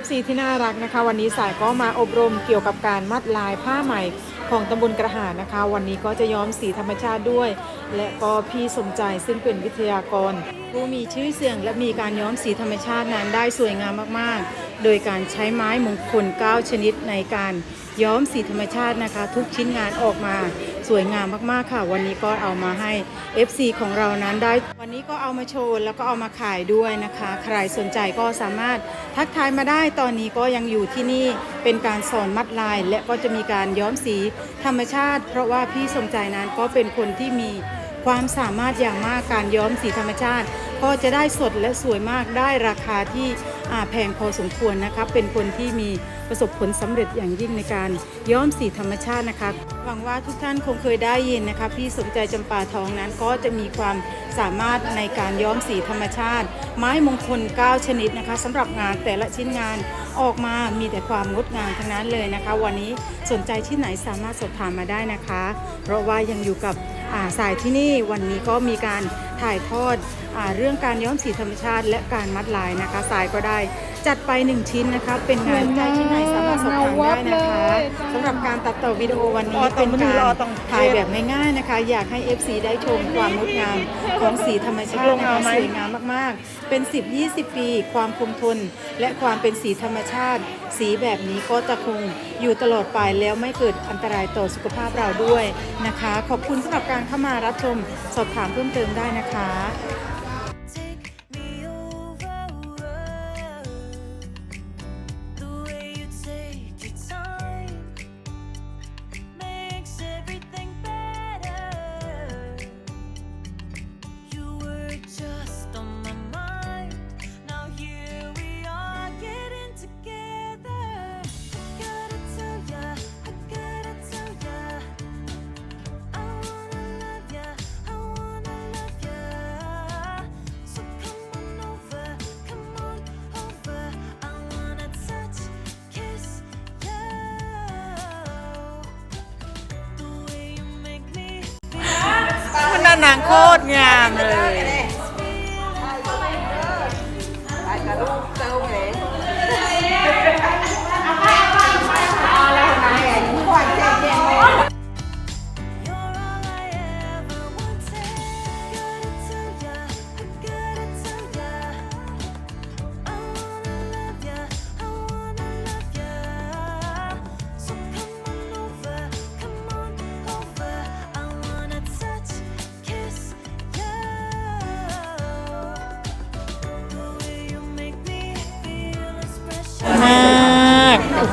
FC ที่น่ารักนะคะ วันนี้สายก็มาอบรมเกี่ยวกับการมัดลายผ้าใหม่ของตำบลกระหานะคะ วันนี้ก็จะย้อมสีธรรมชาติด้วย และก็พี่สมใจซึ่งเป็นวิทยากร ผู้มีชื่อเสียงและมีการย้อมสีธรรมชาตินั้นได้สวยงามมากๆ โดยการใช้ไม้มงคล 9 ชนิดในการย้อมสีธรรมชาตินะคะ ทุกชิ้นงานออกมา วยงามมากๆค่ะ วันนี้ก็เอามาให้ FC ของเรานั้นได้ วันนี้ก็เอามาโชว์แล้วก็เอามาขายด้วยนะคะ ใครสนใจก็สามารถทักทายมาได้ตอนนี้ก็ยังอยู่ที่นี่เป็นการสอนมัดลาย และก็จะมีการย้อมสีธรรมชาติ เพราะว่าพี่สมใจนั้นก็เป็นคนที่มี ความสามารถอย่างมากการย้อมสีธรรมชาติ ก็จะได้สดและสวยมากได้ราคาที่แพงพอสมควรนะคะเป็นคนที่มีประสบผลสำเร็จอย่างยิ่งในการย้อมสีธรรมชาตินะคะ หวังว่าทุกท่านคงเคยได้ยินนะคะ พี่สมใจจำปาทองนั้นก็จะมีความสามารถในการย้อมสีธรรมชาติ ไม้มงคล 9 ชนิดนะคะสำหรับงานแต่ละชิ้นงานออกมามีแต่ความงดงามทั้งนั้นเลยนะคะ วันนี้สนใจที่ไหนสามารถสอบถามมาได้นะคะ เพราะว่ายังอยู่กับ สายที่นี่วันนี้ก็มีการถ่ายทอดอเรื่องการย้อมสีธรรมชาติ และการมัดลายนะคะสายก็ได้ จัดไปหนึ่งชิ้นนะคะเป็นงานใจที่ไหนสามารถสอบถามได้นะคะสำหรับการตัดต่อวิดีโอวันนี้เป็นการถ่ายแบบง่ายๆนะคะ อยากให้ FC ได้ชมความงดงามของสีธรรมชาตินะคะสวยงามมากๆ เป็น 10-20 ปี ความคงทน และความเป็นสีธรรมชาติ สีแบบนี้ก็จะคงอยู่ตลอดไปแล้วไม่เกิดอันตรายต่อสุขภาพเราด้วยนะคะ ขอบคุณสำหรับการเข้ามารับชมสอบถามเพิ่มเติมได้นะคะ นางโคตรงามเลย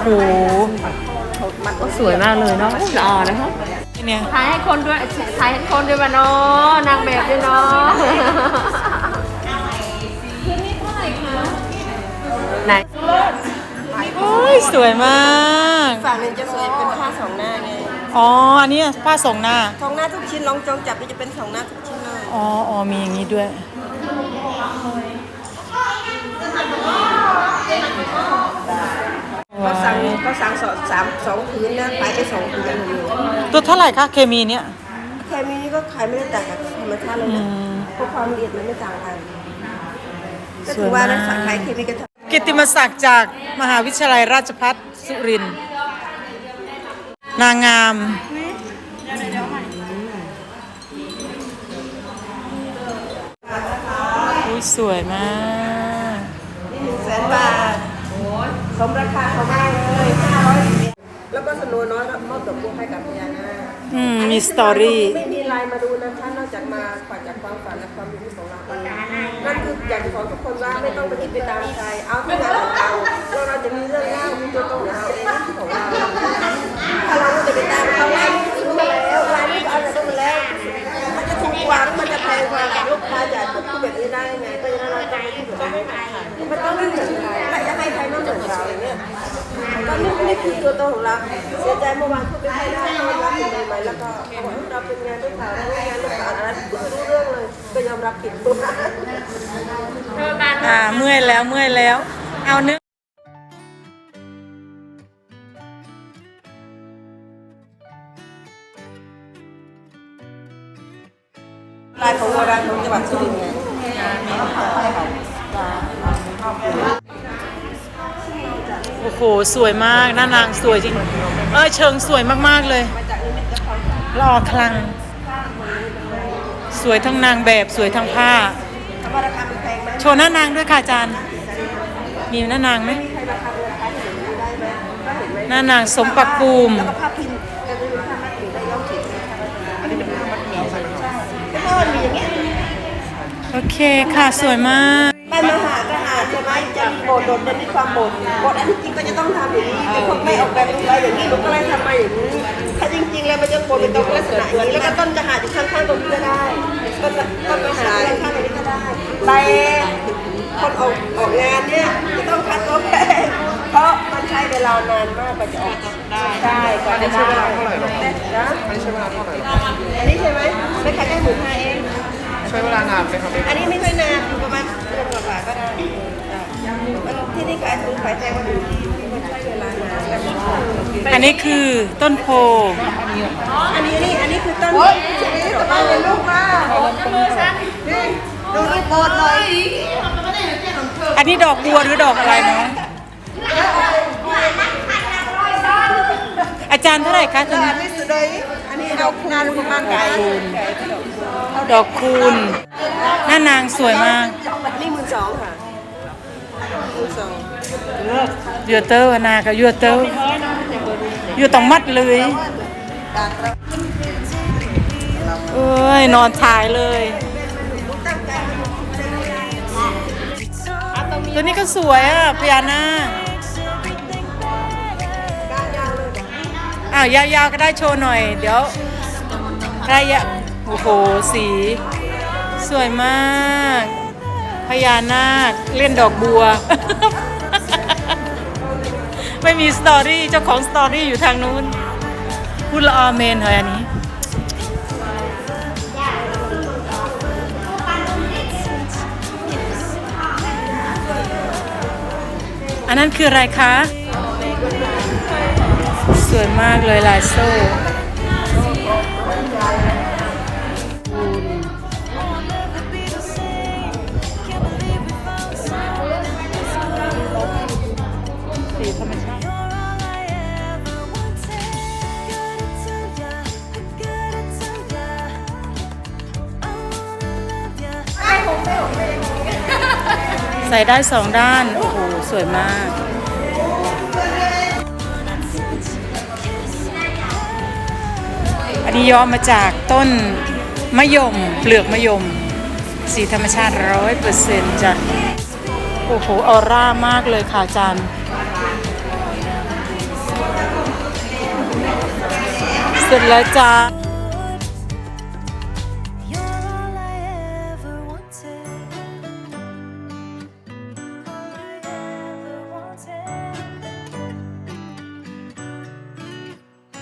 โอ้โหสวยมากเลยเนาะหล่อนะคะเนี่ยถ่ายให้คนด้วยถ่ายให้คนด้วยมาเนาะนางแบบด้วยเนาะไหนโอ้ยสวยมากฝั่งหนึ่งจะสวยเป็นผ้าสองหน้าไงอ๋ออันนี้ผ้าสองหน้าสองหน้าทุกชิ้นลองจองจับนี่จะเป็นสองหน้าทุกชิ้นเลยอ๋ออ๋อมีอย่างนี้ด้วย เขาสั่งเขาสั่งสองสามสองพื้นนะขายไปสองพื้นเลยตัวเท่าไหร่คะเคมีเนี่ยแค่นี้ก็ขายไม่ได้ต่างกับธรรมชาติเลยนะเพราะความละเอียดมันไม่ต่างกันก็ถือว่านักสาขายเคมีก็ทำกิตติมศักดิ์จากมหาวิทยาลัยราชภัฏสุรินทร์นางงามอุ๊ยสวยมากหนึ่งแสนบาท สมราคาเขามากเลยห้าร้อยแล้วก็สโนว์น้อยก็มอบดอกบัวให้กับพญานาคอืมมีสตอรี่ไม่มีไลน์มาดูนะคะนอกจากมาฝากจากความฝันและความรู้ของเราเองนั่นคืออยากจะบอกทุกคนว่าไม่ต้องไปคิดไปตามใครเอาที่งานของเราเราเราจะมีเรื่องเล่ามีตัวตนของเราเองของเราถ้าเราจะไปตามเขาไลน์นี้ซื้อมาแล้ว เป็นงานด้วยข่าวเรางานด้วยข่าวอะไรไม่รู้เรื่องเลยก็ยอมรับผิดตัวอ่าเมื่อยแล้วเมื่อยแล้ว เอาเนื้อลายของโบราณของจังหวัดสุรินทร์ไงโห สวยมากหน้านางสวยจริง เออเชิงสวยมากๆเลย รอคลัง สวยทั้งนางแบบสวยทั้งผ้าถามว่าราคามันแพงไหมโชว์หน้านางด้วยค่ะอาจารย์ มีหน้านางไหมใครราคาราคาที่เห็นนี้ได้ไหมก็เห็นไหมหน้านางสมปักภูมิแล้วก็ผ้าพิมพ์จะดูผ้ามัดหมี่ได้ย้อมสีอันนี้เป็นผ้ามัดหมี่ใช่ไหมใช่แล้วก็มีอย่างเงี้ยโอเคค่ะสวยมากไปมหากหาด ใช่ไหมจะมีโบสถ์โดดจะมีความโบสถ์โบสถ์อันที่จริงก็จะต้องทำอย่างนี้แต่พวกไม่ออกแบบอะไรอย่างนี้หนูก็เลยทำมาอย่างนี้ถ้าจริงๆแล้วมันจะโบสถ์เป็นตรงลักษณะอย่างนี้แล้วก็ต้นจะหาดอยู่ข้างๆตรงนี้ก็ได้ต้นต้นจะหาดข้างๆตรงนี้ก็ได้แต่คนออกออกงานเนี่ยจะต้องคัดตัวแพงเพราะมันใช้เวลานานมากกว่าจะออกได้ใช่กว่าจะได้เวลาเท่าไหร่นะอันนี้ใช้เวลาเท่าไหร่อันนี้ใช่ไหมไม่ขายได้หมื่นห้าเองใช้เวลานานไหมครับอันนี้ไม่ค่อยนานอยู่ประมาณเดือนกว่าๆก็ได้ที่นี่ขายถูกขายแพงกว่าอยู่ที่ที่มันใช้เวลานานแต่ที่อันนี้คือต้นโพ อันนี้นี่อันนี้คือต้นชนิดต่อไปเป็นลูกมานี่ดูนี่โบดเลยอันนี้ดอกบัวหรือดอกอะไรเนาะอาจารย์เท่าไหร่คะตอันี้นนี้สุดเลยอันนี้ดอกงานประมาณไก่ดอกคูณหน้านางสวยมาก นี่มื่นสองค่ะ อยูเตอร์นากับยูเตอร์ยูต้องมัดเลยเอ้ยนอนถ่ายเลยตัวนี้ก็สวยอะพญานาคอ้าวยาวๆก็ได้โชว์หน่อย เดี๋ยวใครอะโอ้โหสี สวยมาก พญานาคเล่นดอกบัว ไม่มีสตอรี่เจ้าของสตอรี่อยู่ทางนู้นพูดละอเมนเหรออันนี้อันนั้นคืออะไรคะ สวยมากเลยลายโซ่ ใส่ได้สองด้าน โอ้โห สวยมาก อันนี้ย้อมมาจากต้นมะยม เปลือกมะยม สีธรรมชาติร้อยเปอร์เซ็นต์จ้ะ โอ้โห ออร่ามากเลยค่ะอาจารย์ เสร็จแล้วจ้า